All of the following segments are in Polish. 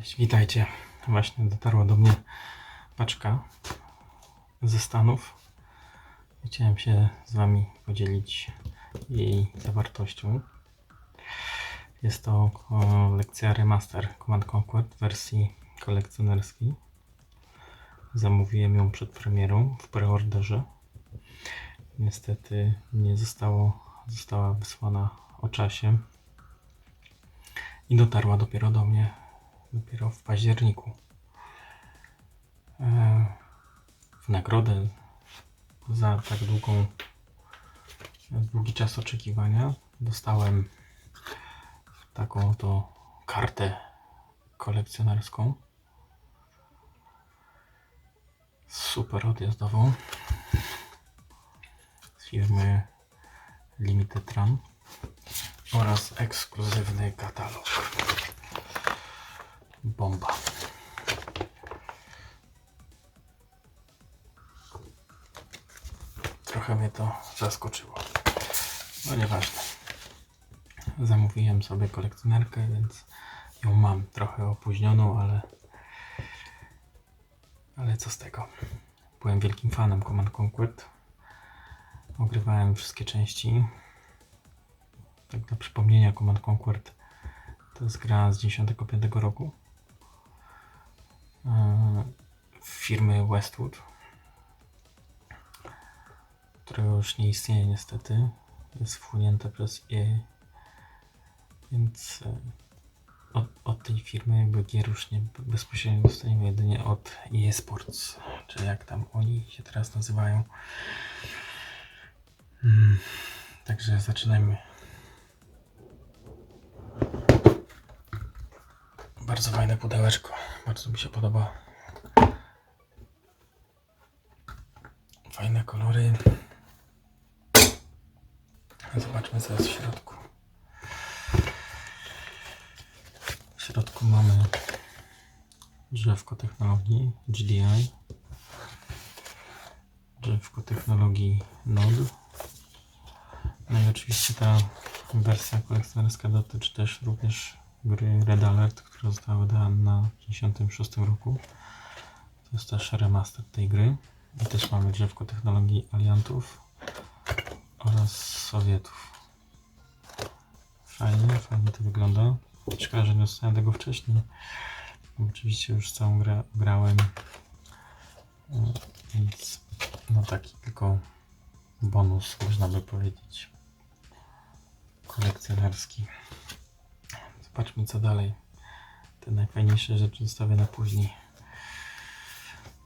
Cześć, witajcie. Właśnie dotarła do mnie paczka ze Stanów. Chciałem się z Wami podzielić jej zawartością. Jest to lekcja remaster Command Conquer w wersji kolekcjonerskiej. Zamówiłem ją przed premierą w preorderze. Niestety nie zostało, została wysłana o czasie i dotarła dopiero do mnie dopiero w październiku. E, W nagrodę za tak długą, długi czas oczekiwania dostałem taką to kartę kolekcjonerską. Super odjazdową z firmy Limited Run oraz ekskluzywny katalog. Bomba. Trochę mnie to zaskoczyło. No nieważne. Zamówiłem sobie kolekcjonerkę, więc ją mam trochę opóźnioną, ale ale co z tego? Byłem wielkim fanem Command Conquer. Ogrywałem wszystkie części. Tak dla przypomnienia Command Conquer to jest gra z 95 roku firmy Westwood, którego już nie istnieje niestety. Jest wchłonięte przez EA. Więc e, od, od tej firmy jakby gier już nie bezpośrednio dostajemy jedynie od EA Sports, czy jak tam oni się teraz nazywają. Mm, Także zaczynajmy. Bardzo fajne pudełeczko. Bardzo mi się podoba. Fajne kolory. Zobaczmy co jest w środku. W środku mamy drzewko technologii GDI. Drzewko technologii Node. No i oczywiście ta wersja kolekcjonerska dotyczy też również gry Red Alert, która została wydana na 1956 roku. To jest też remaster tej gry. I też mamy drzewko technologii aliantów oraz Sowietów. Fajnie, fajnie to wygląda. Szkoda, że nie dostałem tego wcześniej. Oczywiście już całą grę grałem. Więc no taki tylko bonus można by powiedzieć. Kolekcjonerski. Zobaczmy co dalej. Te najfajniejsze rzeczy zostawię na później.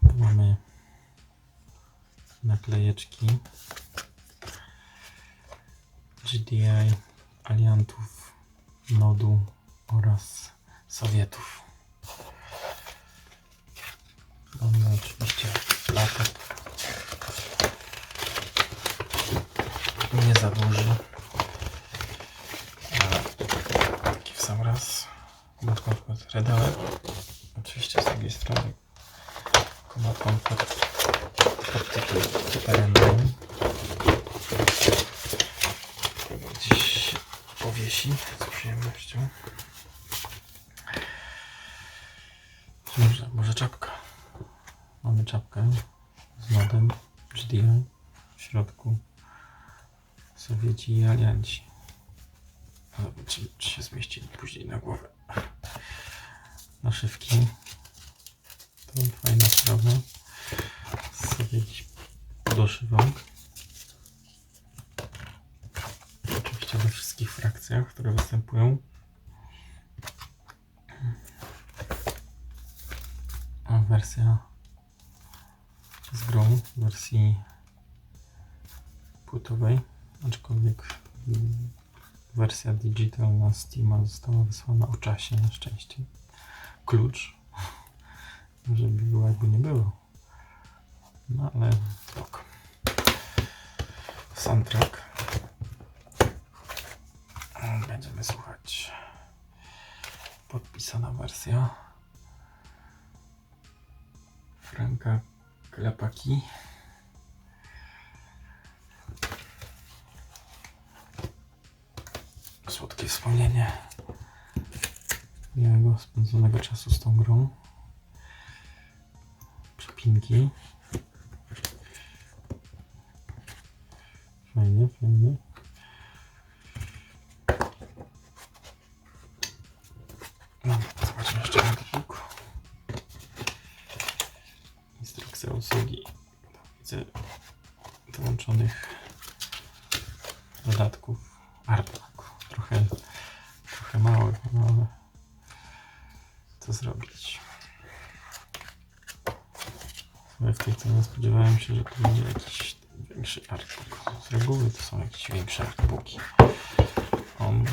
Tu mamy naklejeczki GDI, aliantów, nodu oraz Sowietów. Mamy oczywiście laptop. Nie za duży. Ale taki w sam raz. Command Comfort Red Alert. Oczywiście z drugiej strony Comfort pod Engine. Którego Gdzieś się powiesi z przyjemnością. Może, może czapka. Mamy czapkę z modem GDI. W środku Sowieci i Alianci. Zobaczymy, czy się zmieścili później na głowę. Naszywki. To fajna sprawa. Sobie gdzieś doszywam. Oczywiście we wszystkich frakcjach, które występują. A wersja z grą w wersji płytowej, aczkolwiek mm, wersja digital na Steama została wysłana o czasie na szczęście. Klucz, żeby było jakby nie było. No ale spoko. Soundtrack. Będziemy słuchać. Podpisana wersja. Franka Klepaki. Słodkie wspomnienie miłego spędzonego czasu z tą grą. Przypinki. Fajnie, fajnie. No, zobaczmy jeszcze na kilku. Instrukcja obsługi. Widzę dołączonych dodatków. Artwork. Trochę, trochę mały, no zrobić? W tej cenie spodziewałem się, że tu będzie jakiś większy artbook. Z reguły to są jakieś większe artbooki. On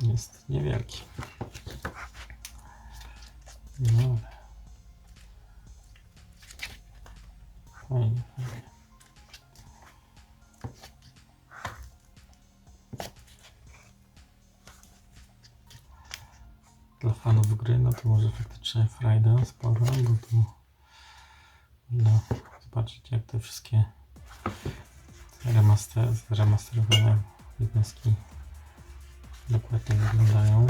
jest niewielki. No. Fajnie, fajnie. Gry, no to może faktycznie frajda spora, bo tu można zobaczyć jak te wszystkie remaster, zremasterowane jednostki dokładnie wyglądają.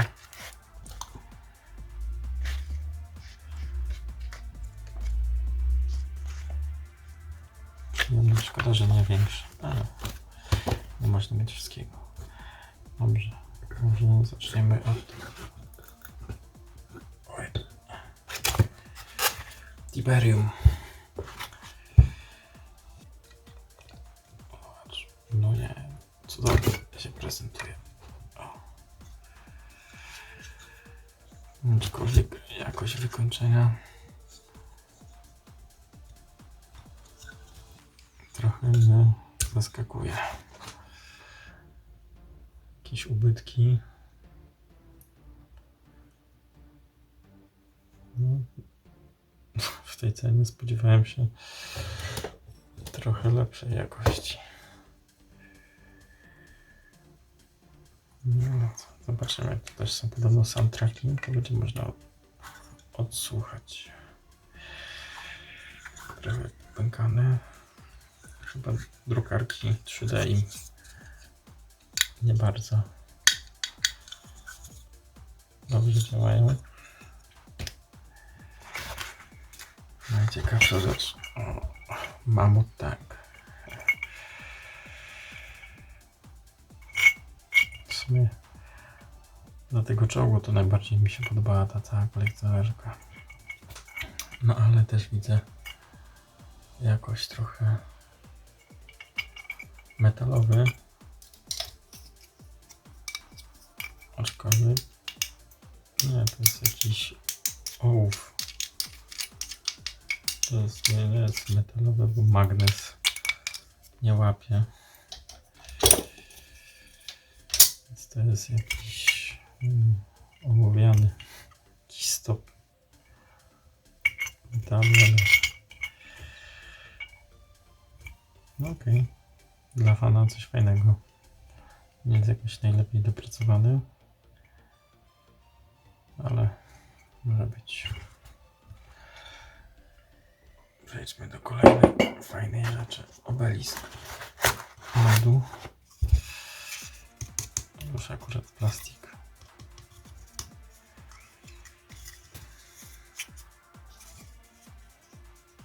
No, szkoda, że nie większe, ale nie można mieć wszystkiego. Dobrze, może zaczniemy od Tiberium. Zobacz. No nie, cudownie się prezentuje. O. Aczkolwiek jakość wykończenia trochę mnie zaskakuje. Jakieś ubytki. Tej cenie spodziewałem się trochę lepszej jakości. No co, zobaczymy. jak Tu też są podobno soundtracki, to będzie można od- odsłuchać. Trochę pękane. Chyba drukarki 3D im nie bardzo dobrze działają. Najciekawsza rzecz. Mamut tak. W sumie do tego czołgu to najbardziej mi się podobała ta cała kolekcjonerka. No ale też widzę jakoś trochę metalowy. Aczkolwiek nie, to jest jakiś ołów. To jest, nie, jest metalowe, bo magnes nie łapie. Więc to jest jakiś mm, ołowiany, jakiś stop metalu. No okej, dla fana coś fajnego. Nie jest jakoś najlepiej dopracowany, ale może być. Przejdźmy do kolejnej fajnej rzeczy. Obelisk lodu. Już akurat plastik.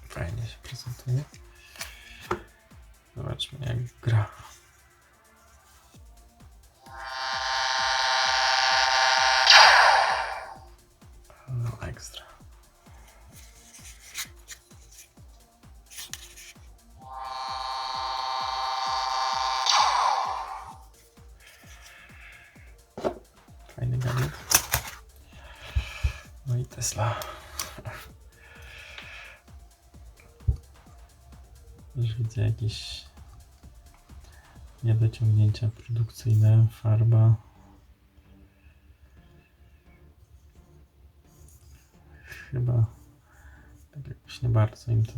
Fajnie się prezentuje. Zobaczmy jak gra. Tesla. Już widzę jakieś niedociągnięcia produkcyjne, farba. Chyba tak jakoś nie bardzo im to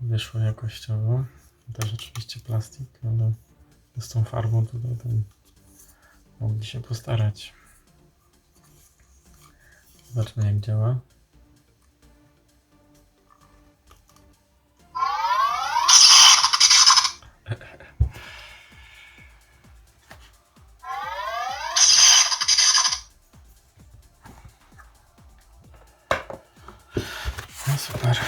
wyszło jakościowo. Też oczywiście plastik, ale z tą farbą tutaj tam mogli się postarać. Zobaczmy jak działa. No super.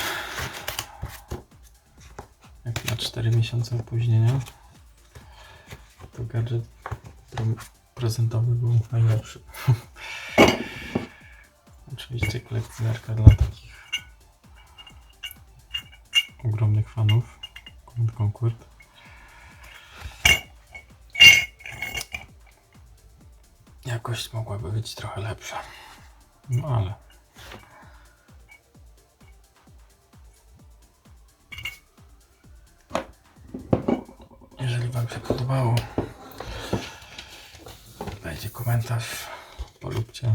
Jak na 4 miesiące opóźnienia to gadżet prezentowy był najlepszy. Oczywiście kolekcjonerka dla takich ogromnych fanów Conquest. Jakość mogłaby być trochę lepsza. No ale. Jeżeli Wam się podobało, dajcie komentarz, polubcie.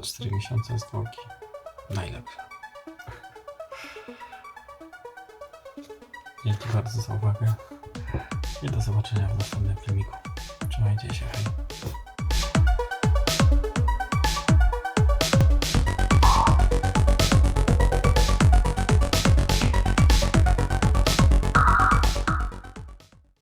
Za 4 miesiące z dwójki najlepsza. Dzięki bardzo za uwagę i do zobaczenia w następnym filmiku. Trzymajcie się, hej.